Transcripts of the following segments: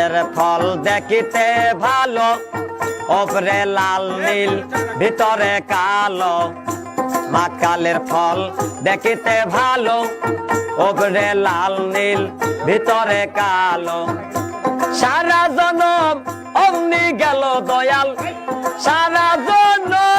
কালের ফল দেখিতে ভালো। ওপরে লাল, নীল, ভিতরে কালো। মা কালের ফল দেখিতে ভালো। ওপরে লাল, নীল, ভিতরে কালো। সারা জনম অমনি গেল দয়াল। সারা জনম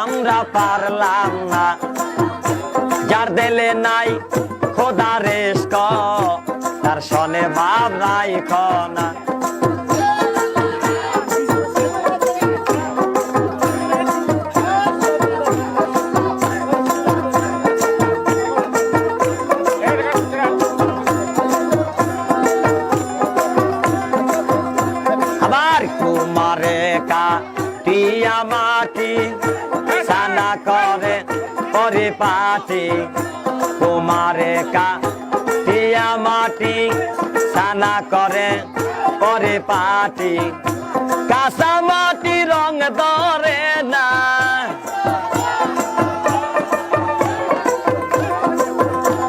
আমরা পারলাম না। যার দেলে নাই খোদা রেস্ক, তার সনে ভাব নাই খনা আবার কুমারে কা মাটি পরিপাটি কুমারে কা টিয়া মাটি সানা করে পরিপাটি কাঁচা মাটি রং ধরে না।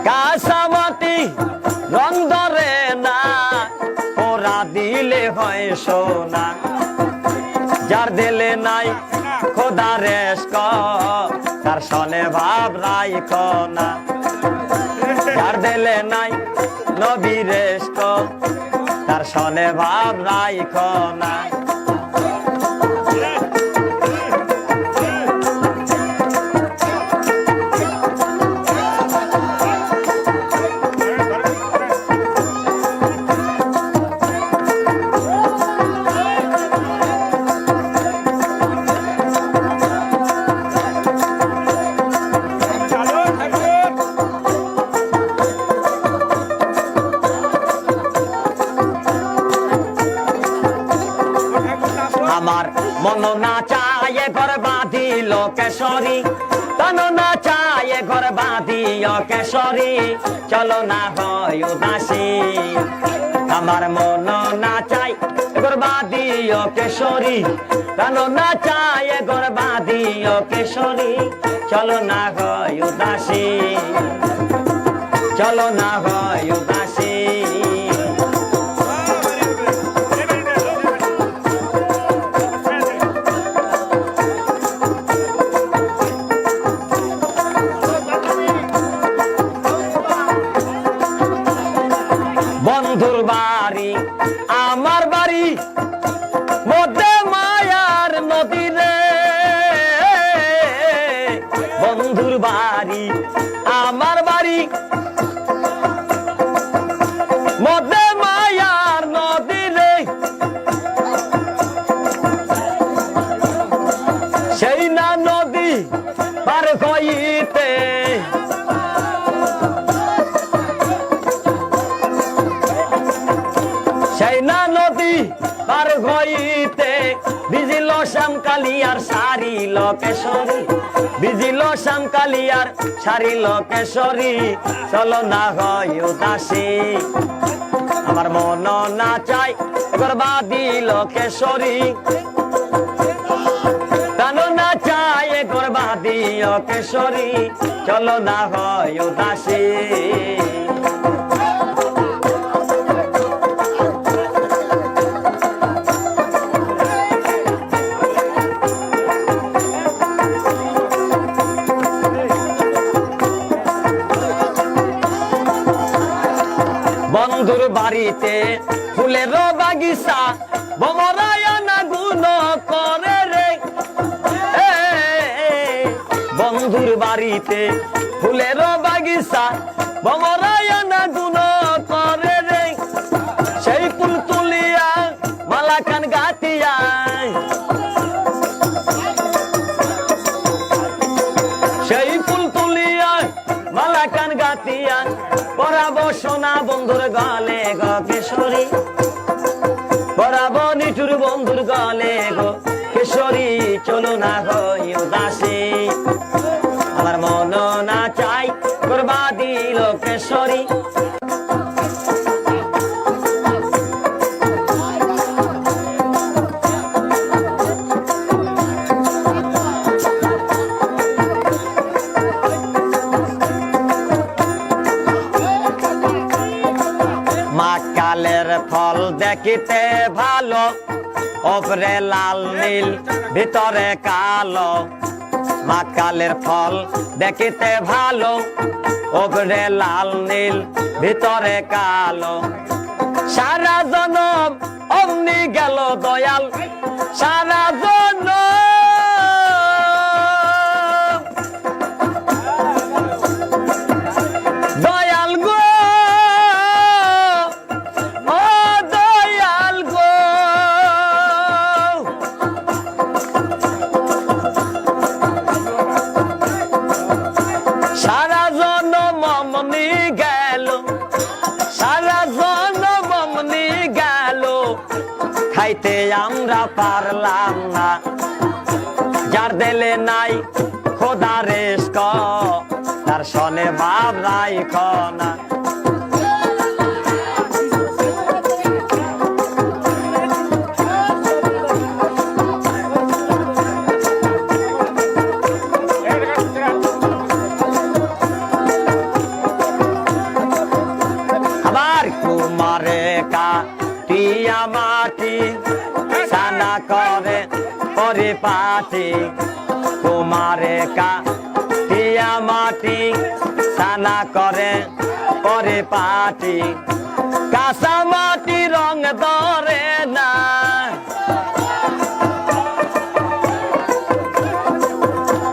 কাঁচা মাটি রং ধরে না ওরা দিলে হয় সোনা। যার দিলে নাই খোদা রেস্ক। তার সনে ভাব রাইখ না। যার দিলে নাই নবী রেস্ক তার সনে ভাব রাইখ না। কেশরী। তন না চায় ঘর বাঁধিল কেশরী। চলো না হয় উদাসী। আমার মন না চাই ঘর বাঁধিল কেশরী। তন না চায় ঘর বাঁধিল কেশরী। চলো না হয় উদাসী। চলো না হয় উদাসী। বন্ধুর বাড়ি আমার বাড়ি মধ্যে মায়ার নদী রে বন্ধুর বাড়ি হইতে বিজিল শ্যামকালিয়ার সারি লোকেশ্বরী। বিজিল শ্যামকালিয়ার সারি লোকেশ্বরী। চলো না হয় উদাসী। আমার মন না চাই গর্বাদি লোকেশ্বরী। না চাই গর্বাদি লোকেশ্বরী। চলো না হয় উদাসী। বন্ধুর বাড়িতে ফুলের বাগিচা বমরায়না গুণ করে রে। বন্ধুর বাড়িতে ফুলের বাগিচা বমরায়না গুণ পরাবো সোনা বন্ধুর গলে গ কেশরী। বরাবর নিঠুর বন্ধুর গলে গো কেশরী, চলো না হই উদাসী। আমার মন না চাই করবা দিল কেশরী। দেখিতে ভালো ওপরে লাল নীল, ভিতরে কালো। মাতকালের ফল দেখিতে ভালো ওপরে লাল নীল, ভিতরে কালো। সারা জনম অমনি গেল দয়াল, সারা পারলাম না। যার দেলে নাই খোদা রেস্ক তার সনে ভাব নাই খনা পরিপাটি কুমারে কা টিয়া মাটি সানা করে পরিপাটি কাঁচা মাটি রং ধরে না।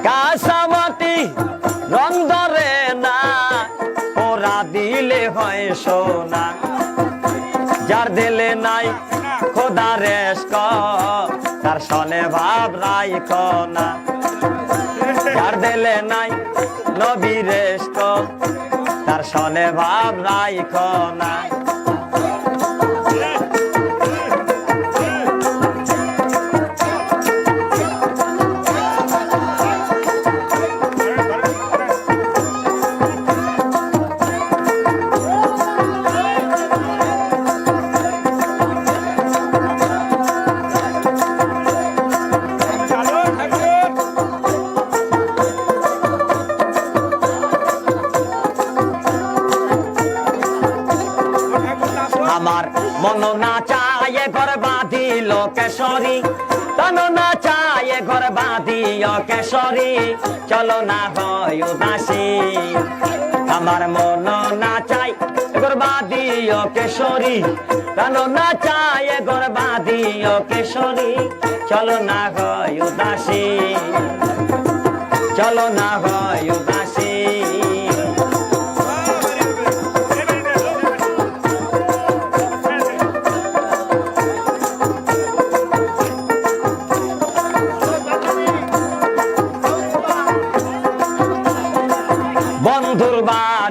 কাঁচা মাটি রং ধরে না ওরা দিলে হয় সোনা। যার দিলে নাই খোদা রেস্ক। তার সনে ভাব নাই কনা। যার দেলে নাই নবীরেষ্ট তার সনে ভাব নাই না কেশরী, চলো না হয় উদাসী। আমার মন না চাই ঘর বাঁধিও কেশরী না চাই ঘর বাঁধিও কেশরী, চলো না হয় উদাসী। চলো না হয়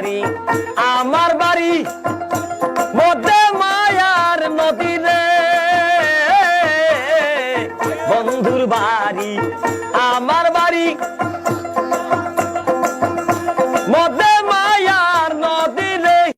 বাড়ি আমার বাড়ি মধ্যে মায়ার নদী রে বন্ধুর বাড়ি